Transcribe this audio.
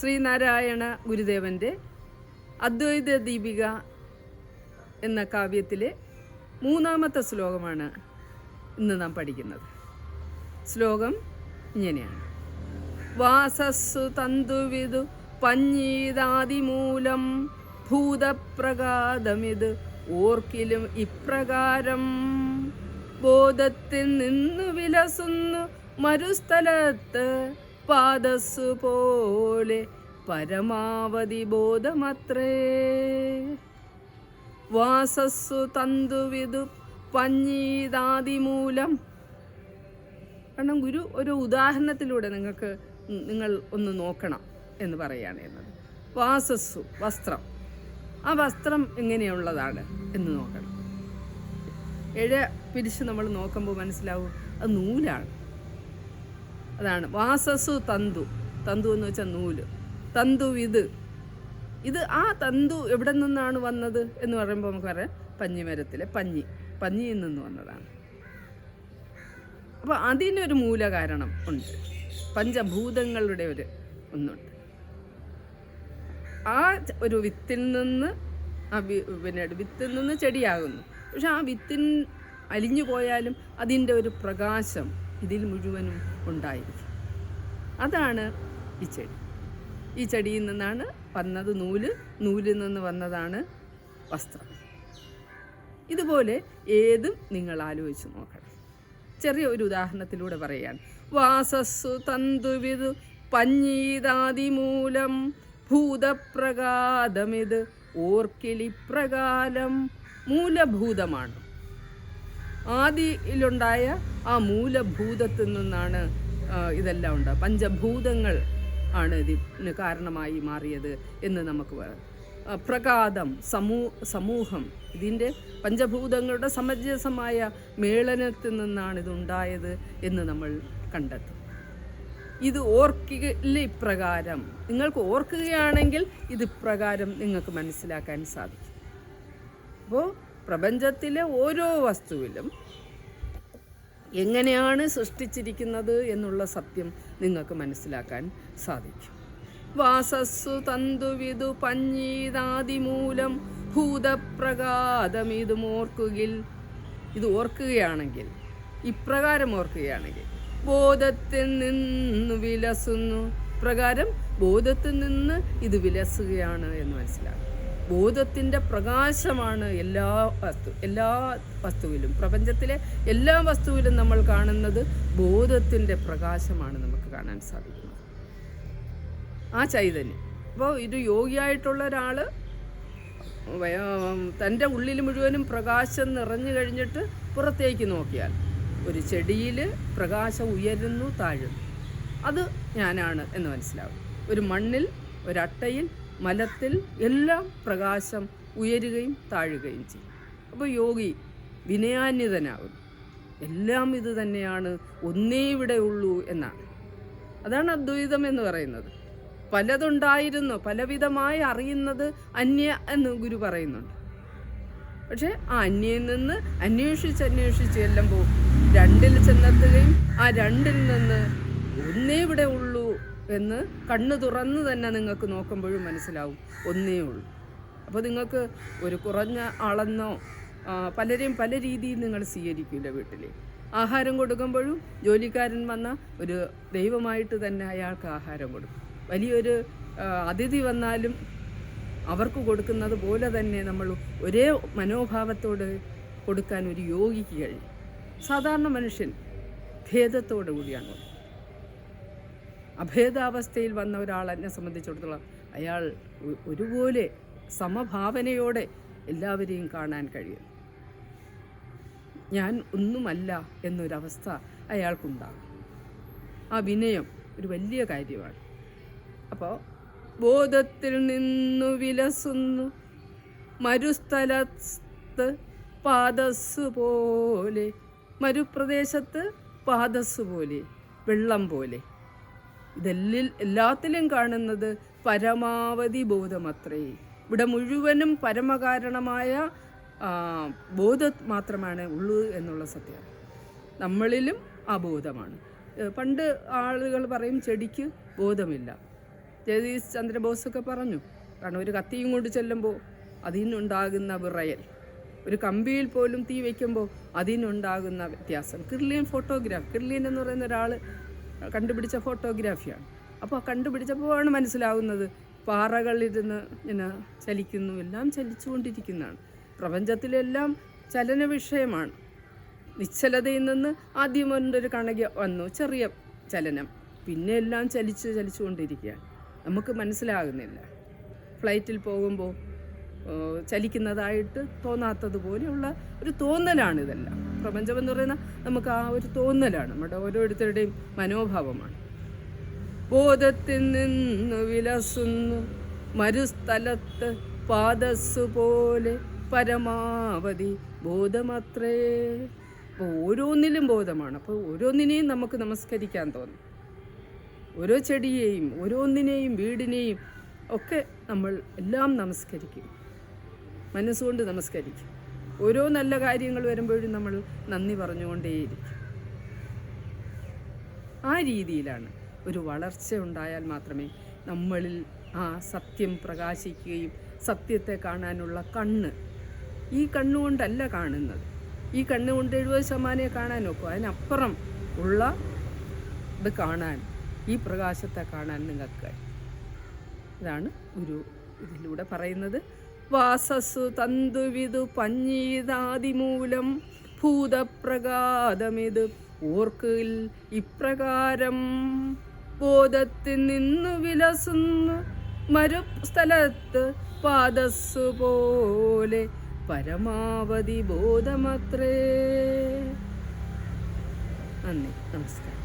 ശ്രീനാരായണ ഗുരുദേവന്റെ അദ്വൈത ദീപിക എന്ന കാവ്യത്തിലെ മൂന്നാമത്തെ ശ്ലോകമാണ് ഇന്ന് നാം പഠിക്കുന്നത്. ശ്ലോകം ഇങ്ങനെയാണ്. വാസസ്സു തന്തുവിതു പഞ്ഞീതാതിമൂലം ഭൂതപ്രകാതമിത് ഓർക്കിലും ഇപ്രകാരം. ബോധത്തിൽ നിന്നു വിലസുന്നു മരുസ്ഥലത്ത് പാദസ്സു പോലെ പരമാവധി ബോധമത്രേ. വാസസ്സു തന്തുവിതു പഞ്ഞീതാതിമൂലം. കാരണം ഗുരു ഒരു ഉദാഹരണത്തിലൂടെ നിങ്ങൾക്ക് നിങ്ങൾ ഒന്ന് നോക്കണം എന്ന് പറയുകയാണ് എന്നത്. വാസസ്സു വസ്ത്രം. ആ വസ്ത്രം എങ്ങനെയുള്ളതാണ് എന്ന് നോക്കണം. ഇഴ പിരിച്ച് നമ്മൾ നോക്കുമ്പോൾ മനസ്സിലാവും അത് നൂലാണ്. അതാണ്. വാസസു തന്തു. തന്തു എന്ന് വെച്ചാൽ നൂൽ. തന്തു ഇത് ഇത് ആ തന്തു എവിടെ നിന്നാണ് വന്നത് എന്ന് പറയുമ്പോൾ നമുക്ക് പറയാം പഞ്ഞിമരത്തിലെ പഞ്ഞി. പഞ്ഞിയിൽ നിന്ന് വന്നതാണ്. അപ്പോൾ അതിനൊരു മൂലകാരണം ഉണ്ട്. പഞ്ചഭൂതങ്ങളുടെ ഒരു ഒന്നുണ്ട്. ആ ഒരു വിത്തിൽ നിന്ന് ആ പിന്നെ വിത്തിൽ നിന്ന് ചെടിയാകുന്നു. പക്ഷെ ആ വിത്തിൻ അലിഞ്ഞു പോയാലും അതിന്റെ ഒരു പ്രകാശം ഇതിൽ മുഴുവനും ഉണ്ടായിരിക്കും. അതാണ് ഈ ചെടി. ഈ ചെടിയിൽ നിന്നാണ് വന്നത് നൂൽ. നൂലിൽ നിന്ന് വന്നതാണ് വസ്ത്രം. ഇതുപോലെ ഏതും നിങ്ങൾ ആലോചിച്ച് നോക്കണം. ചെറിയ ഒരു ഉദാഹരണത്തിലൂടെ പറയുകയാണ്. വാസസ്സു തന്തുവിതു പഞ്ഞീതാതിമൂലം ഭൂതപ്രകാതമിത് ഓർക്കിളിപ്രകാലം മൂലഭൂതമാണ്. ആദിയിലുണ്ടായ ആ മൂലഭൂതത്തിൽ നിന്നാണ് ഇതെല്ലാം ഉണ്ടാകുക പഞ്ചഭൂതങ്ങൾ ആണ് ഇതിന് കാരണമായി മാറിയത് എന്ന് നമുക്ക് പറയാം. സമൂ സമൂഹം ഇതിന്റെ പഞ്ചഭൂതങ്ങളുടെ സമഞ്ജസമായ മേളനത്തിൽ നിന്നാണ് ഇതുണ്ടായത് എന്ന് നമ്മൾ കണ്ടെത്തും. ഇത് ഓർക്കില്ല ഇപ്രകാരം. നിങ്ങൾക്ക് ഓർക്കുകയാണെങ്കിൽ ഇത് ഇപ്രകാരം നിങ്ങൾക്ക് മനസ്സിലാക്കാൻ സാധിക്കും. അപ്പോൾ പ്രപഞ്ചത്തിലെ ഓരോ വസ്തുവിലും എങ്ങനെയാണ് സൃഷ്ടിച്ചിരിക്കുന്നത് എന്നുള്ള സത്യം നിങ്ങൾക്ക് മനസ്സിലാക്കാൻ സാധിക്കും. വാസസ്സു തന്തുവിതു പഞ്ഞീതാതിമൂലം ഭൂതപ്രകാതമിതും ഓർക്കുകിൽ. ഇത് ഓർക്കുകയാണെങ്കിൽ ഇപ്രകാരം ഓർക്കുകയാണെങ്കിൽ ബോധത്തിൽ നിന്ന് വിലസുന്നു. പ്രകാരം ബോധത്തിൽ നിന്ന് ഇത് വിലസുകയാണ് എന്ന് മനസ്സിലാകും ബോധത്തിന്റെ പ്രകാശമാണ് എല്ലാ വസ്തു എല്ലാ വസ്തുവിലും പ്രപഞ്ചത്തിലെ എല്ലാ വസ്തുവിലും നമ്മൾ കാണുന്നത് ബോധത്തിന്റെ പ്രകാശമാണ് നമുക്ക് കാണാൻ സാധിക്കുന്നത്. ആ ചൈതന്യം. അപ്പോൾ ഇത് യോഗിയായിട്ടുള്ള ഒരാൾ തന്റെ ഉള്ളിൽ മുഴുവനും പ്രകാശം നിറഞ്ഞു കഴിഞ്ഞിട്ട് പുറത്തേക്ക് നോക്കിയാൽ ഒരു ചെടിയിൽ പ്രകാശം ഉയരുന്നു താഴുന്നു. അത് ഞാനാണ് എന്ന് മനസ്സിലാവും. ഒരു മണ്ണിൽ ഒരട്ടയിൽ മലത്തിൽ എല്ലാം പ്രകാശം ഉയരുകയും താഴുകയും ചെയ്യും. അപ്പോൾ യോഗി വിനയാന്യതനാകും എല്ലാം ഇത് തന്നെയാണ് ഒന്നേ ഇവിടെ ഉള്ളൂ എന്നാണ്. അതാണ് അദ്വൈതം എന്ന് പറയുന്നത്. പലതുണ്ടായിരുന്നു പലവിധമായി അറിയുന്നത് അന്യ എന്ന് ഗുരു പറയുന്നുണ്ട്. പക്ഷേ ആ അന്യയിൽ നിന്ന് അന്വേഷിച്ച് അന്വേഷിച്ച് ചെല്ലുമ്പോൾ രണ്ടിൽ ചെന്നെത്തുകയും ആ രണ്ടിൽ നിന്ന് ഒന്നേ ഇവിടെ ഉള്ളൂ എന്ന് കണ്ണ് തുറന്ന് തന്നെ നിങ്ങൾക്ക് നോക്കുമ്പോഴും മനസ്സിലാവും. ഒന്നേ ഉള്ളൂ. അപ്പോൾ നിങ്ങൾക്ക് ഒരു കുറഞ്ഞ ആളെന്നോ പലരെയും പല രീതിയിൽ നിങ്ങൾ സ്വീകരിക്കില്ല വീട്ടിൽ ആഹാരം കൊടുക്കുമ്പോഴും ജോലിക്കാരൻ വന്ന ഒരു ദൈവമായിട്ട് തന്നെ അയാൾക്ക് ആഹാരം കൊടുക്കും. വലിയൊരു അതിഥി വന്നാലും അവർക്ക് കൊടുക്കുന്നത് പോലെ തന്നെ നമ്മൾ ഒരേ മനോഭാവത്തോട് കൊടുക്കാൻ ഒരു യോഗിക്ക് കഴിയും. സാധാരണ മനുഷ്യൻ ഭേദത്തോടു കൂടിയാണ്. അഭേദാവസ്ഥയിൽ വന്ന ഒരാൾ എന്നെ സംബന്ധിച്ചിടത്തോളം അയാൾ ഒരുപോലെ സമഭാവനയോടെ എല്ലാവരെയും കാണാൻ കഴിയും. ഞാൻ ഒന്നുമല്ല എന്നൊരവസ്ഥ അയാൾക്കുണ്ടാകും. ആ വിനയം ഒരു വലിയ കാര്യമാണ്. അപ്പോൾ ബോധത്തിൽ നിന്നു വിലസുന്നു മരുസ്ഥലത്ത് പാദസ് പോലെ മരുപ്രദേശത്ത് പാദസ് പോലെ വെള്ളം പോലെ. ഇതെല്ലിൽ എല്ലാത്തിലും കാണുന്നത് പരമാവധി ബോധമത്രേ ഇവിടെ മുഴുവനും പരമകാരണമായ ബോധം മാത്രമാണ് ഉള്ളൂ എന്നുള്ള സത്യം. നമ്മളിലും ആ ബോധമാണ് പണ്ട് ആളുകൾ പറയും ചെടിക്ക് ബോധമില്ല. ജഗദീഷ് ചന്ദ്രബോസൊക്കെ പറഞ്ഞു കാരണം ഒരു കത്തിയും കൊണ്ട് ചെല്ലുമ്പോൾ അതിനുണ്ടാകുന്ന വിറയൽ. ഒരു കമ്പിയിൽ പോലും തീ വയ്ക്കുമ്പോൾ അതിനുണ്ടാകുന്ന വ്യത്യാസം. കിർലിയൻ ഫോട്ടോഗ്രാഫ് കിർലിയൻ എന്ന് പറയുന്ന ഒരാൾ കണ്ടുപിടിച്ച ഫോട്ടോഗ്രാഫിയാണ്. അപ്പോൾ കണ്ടുപിടിച്ചപ്പോഴാണ് മനസ്സിലാവുന്നത് പാറകളിരുന്ന് ഇങ്ങനെ ചലിക്കുന്നു. എല്ലാം ചലിച്ചുകൊണ്ടിരിക്കുന്നതാണ്. പ്രപഞ്ചത്തിലെല്ലാം ചലന വിഷയമാണ്. നിശ്ചലതയിൽ നിന്ന് ആദ്യം ഒരു കണക വന്നു. ചെറിയ ചലനം. പിന്നെ എല്ലാം ചലിച്ച് ചലിച്ചുകൊണ്ടിരിക്കുകയാണ്. നമുക്ക് മനസ്സിലാകുന്നില്ല. ഫ്ലൈറ്റിൽ പോകുമ്പോൾ ചലിക്കുന്നതായിട്ട് തോന്നാത്തതുപോലെയുള്ള ഒരു തോന്നലാണ് ഇതെല്ലാം പ്രപഞ്ചം എന്ന് പറയുന്ന നമുക്ക് ആ ഒരു തോന്നലാണ്. നമ്മുടെ ഓരോരുത്തരുടെയും മനോഭാവമാണ്. ബോധത്തിൽ നിന്ന് വിലസുന്നു മരുസ്ഥലത്ത് പാദസ്സു പോലെ പരമാവധി ബോധമത്രേ. അപ്പോൾ ഓരോന്നിലും ബോധമാണ്. അപ്പോൾ ഓരോന്നിനെയും നമുക്ക് നമസ്കരിക്കാൻ തോന്നും. ഓരോ ചെടിയെയും ഓരോന്നിനെയും വീടിനെയും ഒക്കെ നമ്മൾ എല്ലാം നമസ്കരിക്കും. മനസ്സുകൊണ്ട് നമസ്കരിക്കും. ഓരോ നല്ല കാര്യങ്ങൾ വരുമ്പോഴും നമ്മൾ നന്ദി പറഞ്ഞുകൊണ്ടേയിരിക്കും. ആ രീതിയിലാണ് ഒരു വളർച്ച ഉണ്ടായാൽ മാത്രമേ നമ്മളിൽ ആ സത്യം പ്രകാശിക്കുകയും സത്യത്തെ കാണാനുള്ള കണ്ണ് ഈ കണ്ണുകൊണ്ടല്ല കാണുന്നത്. ഈ കണ്ണുകൊണ്ട് എഴുപത് ശതമാനമേ കാണാൻ നോക്കൂ അതിനപ്പുറം ഉള്ള ഇത് കാണാൻ ഈ പ്രകാശത്തെ കാണാൻ നിങ്ങൾക്ക് ഇതാണ് ഗുരു ഇതിലൂടെ പറയുന്നത്. വാസസ്സു തന്തുവിതു പഞ്ഞീതാതിമൂലം ഭൂതപ്രകാതമിത്. ഓർക്കിൽ ഇപ്രകാരം ബോധത്തിൽ നിന്നു വിലസുന്നു മരുസ്ഥലത്ത് പാദസ്സു പോലെ പരമാവധി ബോധമത്രേ. നന്ദി നമസ്കാരം.